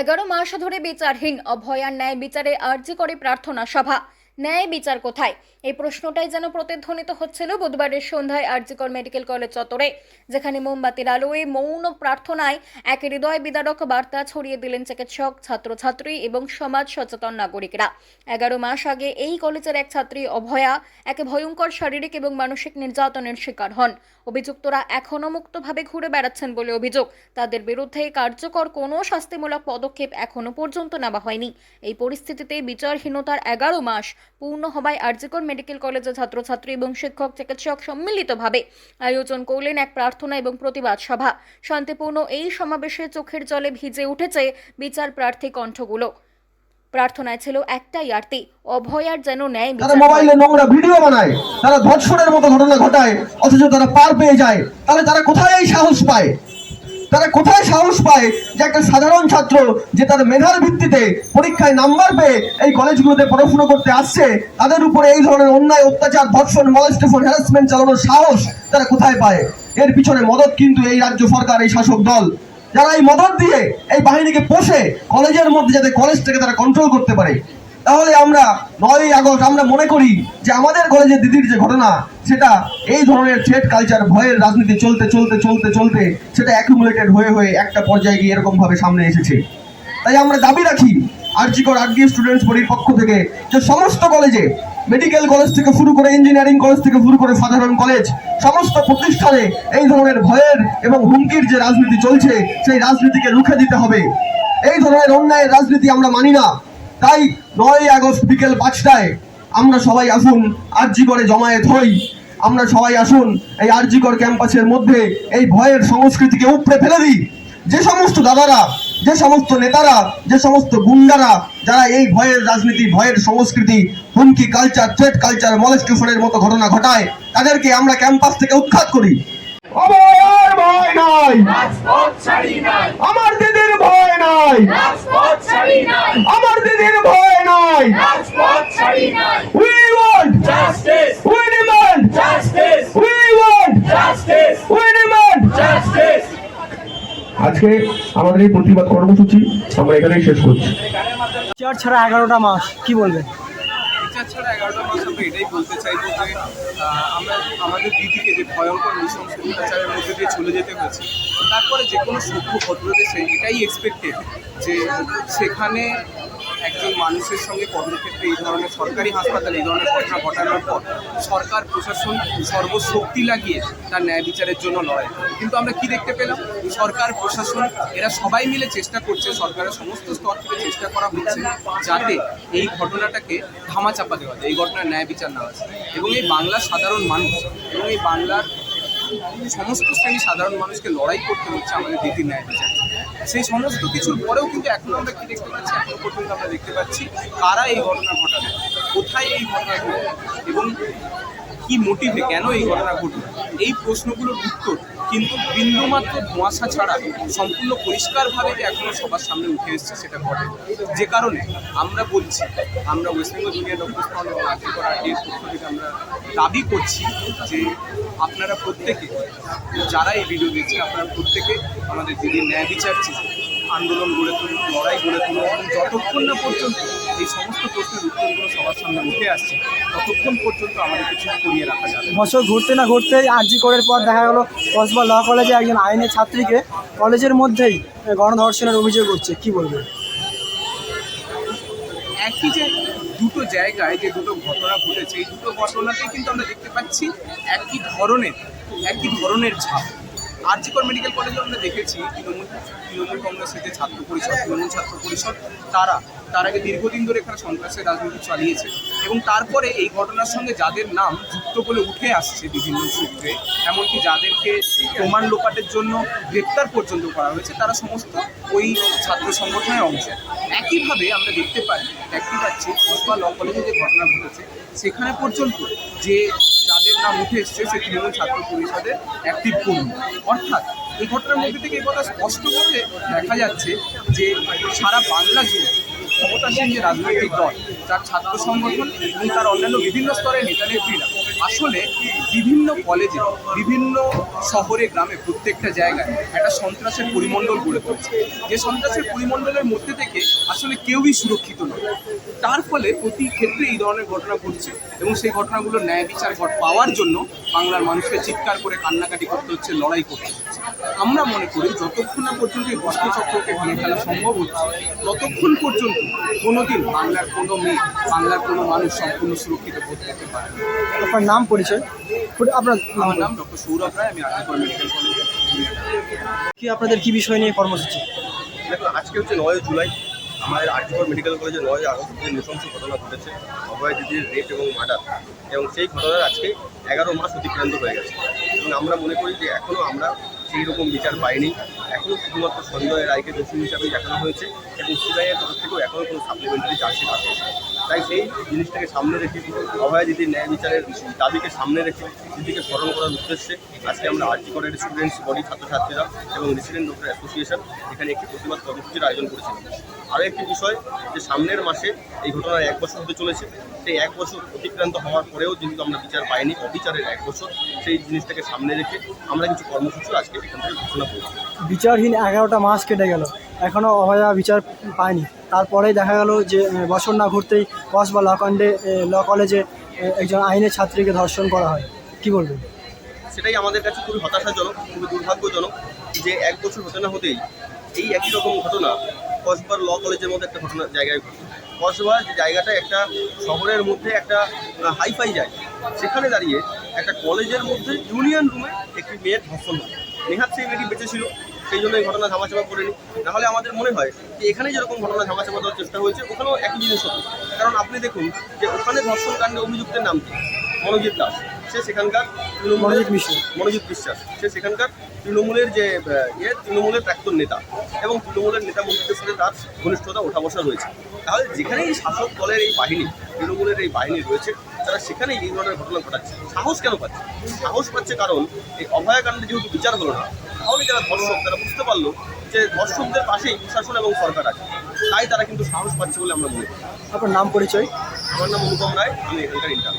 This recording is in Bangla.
এগারো মাস ধরে বিচারহীন অভয়ার ন্যায় বিচারে আর্জি করে প্রার্থনা সভা। ন্যায় বিচার কোথায়? এই প্রশ্নটাই যেন প্রতিধ্বনিত হচ্ছিল বুধবারের সন্ধ্যায় আরজিকর মেডিকেল কলেজ চত্বরে, যেখানে মোমবাতির আলোয় মৌন প্রার্থনায় এক হৃদয় বিদারক বার্তা ছড়িয়ে দিলেন চিকিৎসক, ছাত্রছাত্রী এবং সমাজ সচেতন নাগরিকরা। এগারো মাস আগে এই কলেজের এক ছাত্রী অভয়া এক ভয়ঙ্কর শারীরিক এবং মানসিক নির্যাতনের শিকার হন। অভিযুক্তরা এখনও মুক্তভাবে ঘুরে বেড়াচ্ছেন বলে অভিযোগ। তাদের বিরুদ্ধে কার্যকর কোনো শাস্তিমূলক পদক্ষেপ এখনও পর্যন্ত নেওয়া হয়নি। এই পরিস্থিতিতে বিচারহীনতার এগারো মাস পূর্ণ হওয়ায় আরজিকর মেডিকেল কলেজের ছাত্রছাত্রী এবং শিক্ষক চিকিৎসক সম্মিলিতভাবে আয়োজন করলেন এক প্রার্থনা এবং প্রতিবাদ সভা। শান্তিপূর্ণ এই সমাবেশে চোখের জলে ভিজে উঠেছে বিচার প্রার্থী কণ্ঠগুলো। প্রার্থনায় ছিল একটাই আরতি অভয়ার যেন ন্যায় তারা বিচার। মোবাইলে নোংরা ভিডিও বানায় তারা ধর্ষণের মতো ঘটনা ঘটায় অথচ তারা পার পেয়ে যায়। তাহলে তারা কোথায় এই সাহস পায়? তারা কোথায় সাহস পায় যে একটা সাধারণ ছাত্র যে তার মেধার ভিত্তিতে পরীক্ষায় নাম্বার পেয়ে এই কলেজগুলোতে পড়াশোনা করতে আসছে, তাদের উপরে এই ধরনের অন্যায়, অত্যাচার, ধর্ষণ মলেস্টেশন হ্যারাসমেন্ট চালানোর সাহস তারা কোথায় পায়? এর পিছনে মদত কিন্তু এই রাজ্য সরকার, এই শাসক দল। যারা এই মদত দিয়ে এই বাহিনীকে পোষে কলেজের মধ্যে যাতে কলেজটাকে তারা কন্ট্রোল করতে পারে। তাহলে আমরা নয়ই আগস্ট আমরা মনে করি যে আমাদের কলেজের দিদির যে ঘটনা সেটা এই ধরনের থ্রেড কালচার ভয়ের রাজনীতি চলতে চলতে চলতে চলতে সেটা অ্যাকুমুলেটেড হয়ে হয়ে একটা পর্যায়ে গিয়ে এরকম ভাবে সামনে এসেছে। তাই আমরা দাবি রাখি আরজিকর আরডি স্টুডেন্টস বডির পক্ষ থেকে যে সমস্ত কলেজে মেডিকেল কলেজ থেকে শুরু করে ইঞ্জিনিয়ারিং কলেজ থেকে শুরু করে সাধারণ কলেজ সমস্ত প্রতিষ্ঠানে এই ধরনের ভয়ের এবং হুমকির যে রাজনীতি চলছে, সেই রাজনীতিকে রুখে দিতে হবে। এই ধরনের অন্যায়ের রাজনীতি আমরা মানি না। তাই নয় আগস্ট বিকেল পাঁচটায় আমরা সবাই আসুন আরজিকরে জমায়েত হই। আমরা সবাই আসুন এই আরজিকর ক্যাম্পাসের মধ্যে এই ভয়ের সংস্কৃতিকে উপড়ে ফেলে দিই। যে সমস্ত দাদারা যে সমস্ত নেতারা যে সমস্ত গুন্ডারা যারা এই ভয়ের রাজনীতি ভয়ের সংস্কৃতি হুমকি কালচার থ্রেট কালচার মলেস্টেশনের মতো ঘটনা ঘটায় তাদেরকে আমরা ক্যাম্পাস থেকে উৎখাত করি। ভয় নাই রাজপথ ছাড়ি নাই। আমার দিদির ভয় নাই। রাজপথ ছাড়ি নাই। আমার দিদির ভয় নাই। আজকে আমাদের এই প্রতিবাদ কর্মসূচি আমরা এখানেই শেষ করছি। চার ছাড়া এগারোটা মাস কি বলবেন? বিচার ছাড়া এগারোটা মাস আমরা এটাই বলতে চাইব যে আমরা আমাদের দিদিকে যে ভয়ঙ্কর নৃশংস অত্যাচারের মধ্যে দিয়ে চলে যেতে হয়েছে তারপরে যে কোনো সভ্য ভদ্রদেশে এটাই এক্সপেক্টেড যে সেখানে একজন মানুষের সঙ্গে কর্মক্ষেত্রে এই ধরনের সরকারি হাসপাতালে, এই ধরনের ঘটনা ঘটানোর পর সরকার, প্রশাসন সর্বশক্তি লাগিয়ে তার ন্যায় বিচারের জন্য লড়াই কিন্তু আমরা কি দেখতে পেলাম? সরকার, প্রশাসন এরা সবাই মিলে চেষ্টা করছে, সরকারের সমস্ত স্তর থেকে চেষ্টা করা হচ্ছে যাতে এই ঘটনাটাকে ধামাচাপা দেওয়া যায়, এই ঘটনার ন্যায় বিচার না আছে এবং এই বাংলার সাধারণ মানুষ এবং এই বাংলার সমস্ত শ্রেণি সাধারণ মানুষকে লড়াই করতে হচ্ছে আমাদের দিদির ন্যায় বিচার। সেই সমস্ত কিছুর পরেও কিন্তু এখন আমরা কি দেখতে পাচ্ছি? এখনও পর্যন্ত আমরা দেখতে পাচ্ছি কারা এই ঘটনা ঘটাবে? কোথায় এই ঘটনা ঘটবে? এবং কি মোটিভে কেন এই ঘটনা ঘটল এই প্রশ্নগুলোর উত্তর কিন্তু বিন্দুমাত্র ধোঁয়াশা ছাড়া সম্পূর্ণ পরিষ্কারভাবে যে এখনও সবার সামনে উঠে এসছে সেটা ঘটে যে কারণে আমরা বলছি, আমরা ওয়েস্ট বেঙ্গল ডক্টর ফ্রন্ট এবং আর্থিক আর্টির পক্ষ থেকে আমরা দাবি করছি যে আপনারা প্রত্যেকে, যারা এই ভিডিও দেখছেন আপনারা প্রত্যেকে আমাদের দিদির ন্যায় বিচার চেয়ে আন্দোলন গড়ে তুলুন লড়াই গড়ে তুলুন এবং যতক্ষণ না পর্যন্ত এই সমস্ত প্রশ্নের উত্তরগুলো সবার সামনে উঠে আসছে ততক্ষণ পর্যন্ত আমাদের কিছু করিয়ে রাখা যাবে। বছর ঘুরতে না ঘুরতেই আরজি করের পর দেখা গেলো কসবা ল কলেজে একজন আইনের ছাত্রীকে কলেজের মধ্যেই গণধর্ষণের অভিযোগ করছে কি বলবেন? একই যে দুটো জায়গায় যে দুটো ঘটনা ঘটেছে এই দুটো ঘটনাতেই কিন্তু আমরা দেখতে পাচ্ছি একই ধরনের একই ধরনের ছাপ। আরজিকর মেডিকেল কলেজে আমরা দেখেছি তৃণমূল তৃণমূল কংগ্রেসের যে ছাত্র পরিষদ, তৃণমূল ছাত্র পরিষদ, তারা, তার আগে দীর্ঘদিন ধরে এখানে সন্ত্রাসের রাজনীতি চালিয়েছে এবং তারপরে এই ঘটনার সঙ্গে যাদের নাম যুক্ত বলে উঠে আসছে বিভিন্ন সূত্রে, এমনকি যাদেরকে প্রমাণ লোপাটের জন্য গ্রেপ্তার পর্যন্ত করা হয়েছে, তারা সমস্ত ওই ছাত্র সংগঠনের অংশ। একইভাবে আমরা দেখতে পাই, দেখতে পাচ্ছি, কসবা ল কলেজে যে ঘটনা ঘটেছে, সেখানে পর্যন্ত যে যাদের নাম উঠে এসছে সে তৃণমূল ছাত্র পরিষদের অ্যাক্টিভ কর্মী। অর্থাৎ এই ঘটনার মধ্যে থেকে এই কথা স্পষ্টভাবে দেখা যাচ্ছে যে সারা বাংলা জুড়ে ক্ষমতাসীন যে রাজনৈতিক দল তার ছাত্র সংগঠন এবং তার অন্যান্য বিভিন্ন স্তরের নেতা নেত্রীরা আসলে বিভিন্ন কলেজে বিভিন্ন শহরে, গ্রামে প্রত্যেকটা জায়গায় একটা সন্ত্রাসের পরিমণ্ডল গড়ে তুলছে। যে সন্ত্রাসের পরিমণ্ডলের মধ্যে থেকে আসলে কেউই সুরক্ষিত নয়। তার ফলে প্রতি ক্ষেত্রে এই ধরনের ঘটনা ঘটছে এবং সেই ঘটনাগুলো ন্যায় বিচার ঘট- পাওয়ার জন্য বাংলার মানুষকে চিৎকার করে কান্নাকাটি করতে হচ্ছে, লড়াই করতে হচ্ছে। আমরা মনে করি, যতক্ষণ না পর্যন্ত এই বস্ত্র চক্রকে ভেঙে ফেলা সম্ভব হচ্ছে, ততক্ষণ পর্যন্ত কোনোদিন বাংলার কোনো মেয়ে বাংলার কোনো মানুষ সম্পূর্ণ সুরক্ষিত বোধ করতে পারে আপনার নাম পরিচয়? আপনার নাম আমার নাম ডক্টর সৌরভ রায় আমি আর্টিকল মেডিকেল কলেজে কি আপনাদের কি বিষয় নিয়ে কর্মসূচি? দেখুন আজকে হচ্ছে নয় জুলাই। আমাদের আর্টিকল মেডিকেল কলেজে নয় আগস্ট যে নৃশংস ঘটনা ঘটেছে অভয় দিদির রেপ এবং মার্ডার এবং সেই ঘটনার আজকে এগারো মাস অতিক্রান্ত হয়ে গেছে। এবং আমরা মনে করি যে এখনও আমরা সেই রকম বিচার পায়নি এখনও শুধুমাত্র সঞ্জয় রায়কে দোষী হিসাবেই দেখানো হয়েছে এবং সিবিআইয়ের তরফ থেকেও এখনও কোনো সাপ্লিমেন্টারি চার্জশিট আসে তাই সেই জিনিসটাকে সামনে রেখে অভয় দিদির ন্যায় বিচারের দাবিকে সামনে রেখে দিদিকে স্মরণ করার উদ্দেশ্যে আজকে আমরা আর্জি কলেজ স্টুডেন্টস বডি ছাত্রছাত্রীরা এবং রেসিডেন্ট ডক্টর অ্যাসোসিয়েশন এখানে একটি প্রতিবাদ কর্মসূচির আয়োজন করেছিলাম। আরও একটি বিষয় যে সামনের মাসে এই ঘটনার এক বছর হতে চলেছে। সেই এক বছর অতিক্রান্ত হওয়ার পরেও যেহেতু আমরা বিচার পাইনি, অবিচারের এক বছর, সেই জিনিসটাকে সামনে রেখে আমরা কিছু কর্মসূচি আজকে বিচারহীন এগারোটা মাস কেটে গেল। এখনও অভয়া বিচার পায়নি। তারপরেই দেখা গেল যে বছর না ঘুরতেই কসবা ল কাণ্ডে ল কলেজে একজন আইনের ছাত্রীকে ধর্ষণ করা হয়। কি বলবেন? সেটাই আমাদের কাছে খুবই হতাশাজনক, খুবই দুর্ভাগ্যজনক যে এক বছর হতে না হতেই এই একই রকম ঘটনা কসবার ল কলেজের মধ্যে একটা ঘটনা, জায়গায় ঘটে। কসবা যে জায়গাটা একটা শহরের মধ্যে একটা হাইফাই যায়, সেখানে দাঁড়িয়ে একটা কলেজের মধ্যে ইউনিয়ন রুমে একটি মেয়ের ধর্ষণ হয়। নেহাত সেই মেয়েটি বেঁচে ছিল, সেই জন্য এই ঘটনা ধামাচাপা করেনি নাহলে আমাদের মনে হয় যে এখানে যেরকম ঘটনা ধামাচাপা দেওয়ার চেষ্টা হয়েছে, ওখানেও একই জিনিস হতো। কারণ আপনি দেখুন যে ওখানে ধর্ষণকাণ্ডে অভিযুক্তের নাম কি? মনোজিৎ দাস। সে সেখানকার তৃণমূলের মনোজিৎ বিশ্বাস। সে সেখানকার তৃণমূলের যে ইয়ে তৃণমূলের প্রাক্তন নেতা এবং তৃণমূলের নেতা মন্ত্রীদের সাথে তার ঘনিষ্ঠতা ওঠা বসা রয়েছে। তাহলে যেখানে এই শাসক দলের এই বাহিনী তৃণমূলের এই বাহিনী রয়েছে তারা সেখানেই এই ধরনের ঘটনা ঘটাচ্ছে। সাহস কেন পাচ্ছে? সাহস পাচ্ছে কারণ এই অভয়াকাণ্ডে যেহেতু বিচার হলো না তাহলে যারা ধর্ষক তারা বুঝতে পারল যে ধর্ষকদের পাশেই প্রশাসন এবং সরকার আছে। তাই তারা কিন্তু সাহস পাচ্ছে বলে আমরা মনে করি। আপনার নাম পরিচয়? আমার নাম অনুপম রায় আমি এখানকার ইন্টার্ন